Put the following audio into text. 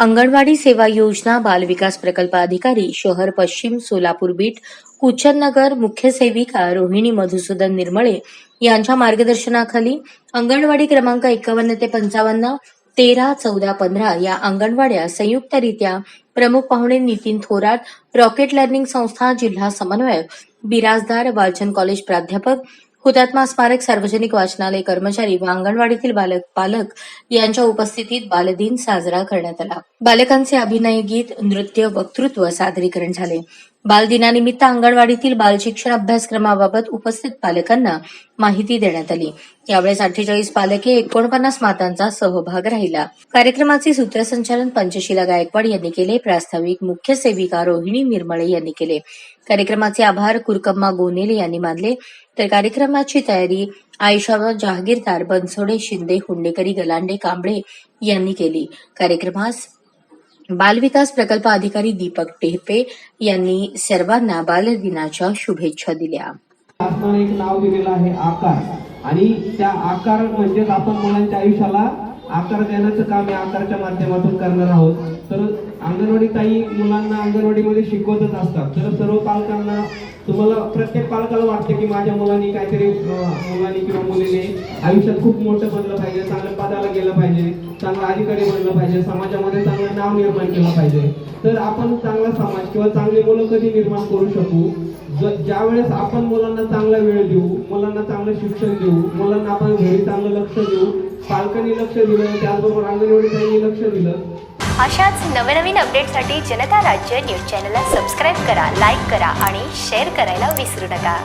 अंगणवाडी सेवा योजना बालविकास प्रकल्प अधिकारी शहर पश्चिम सोलापूर बीट कुचननगर मुख्य सेविका रोहिणी मधुसूदन निर्मळे यांच्या मार्गदर्शनाखाली अंगणवाडी क्रमांक एकावन्न ते पंचावन्न तेरा चौदा पंधरा या अंगणवाड्या संयुक्तरित्या प्रमुख पाहुणे नितीन थोरात रॉकेट लर्निंग संस्था जिल्हा समन्वयक बिराजदार वालचंद कॉलेज प्राध्यापक हुतात्मा स्मारक सार्वजनिक वाचनालय कर्मचारी व अंगणवाडीतील बालक पालक यांच्या उपस्थितीत बालदिन साजरा करण्यात आला. बालकांचे अभिनय गीत नृत्य वक्तृत्व सादरीकरण झाले. बालदिनानिमित्त अंगणवाडीतील बालशिक्षण अभ्यासक्रमाबाबत उपस्थित पालकांना माहिती देण्यात आली. यावेळेस अठ्ठेचाळीस पालके एकोणपन्नास मातांचा सहभाग राहिला. कार्यक्रमाचे सूत्रसंचालन पंचशिला गायकवाड यांनी केले. प्रास्ताविक मुख्य सेविका रोहिणी निर्मळे यांनी केले. कार्यक्रमाचे आभार कुरकम्मा गोनेले यांनी मानले. तर कार्यक्रमाची तयारी आयुष्यावर जहागीरदार बनसोडे शिंदे हुंडेकरी गलांडे कांबळे यांनी केली. कार्यक्रमास बालविकास प्रकल्प अधिकारी दीपक टेहपे यांनी सर्वांना बालदिनाच्या शुभेच्छा दिल्या. असताना एक नाव दिलेलं आहे आकार. आणि त्या आकार म्हणजेच आपण मुलांच्या आयुष्याला आकार देण्याचं काम या आकारच्या माध्यमातून करणार आहोत. तर अंगणवाडी ताई मुलांना अंगणवाडीमध्ये शिकवतच असतात. तर सर्व पालकांना तुम्हाला प्रत्येक पालकाला वाटतं की माझ्या मुलांनी काहीतरी मुलांनी किंवा मुलीने आयुष्यात खूप मोठं बनलं पाहिजे चांगल्या पदाला गेलं पाहिजे चांगला अधिकारी बनलं पाहिजे समाजामध्ये चांगलं नाव निर्माण केलं पाहिजे. तर आपण चांगला समाज किंवा चांगली मुलं कधी निर्माण करू शकू? ज्या ज्यावेळेस आपण मुलांना चांगला वेळ देऊ मुलांना चांगलं शिक्षण देऊ मुलांना आपण घरी चांगलं लक्ष देऊ पालकांनी लक्ष दिलं त्याचबरोबर अंगणवाडी लक्ष दिलं. अशाच नवनवीन अपडेटसाठी जनता राज्य न्यूज चॅनलला सबस्क्राईब करा लाईक करा आणि शेअर करायला विसरू नका.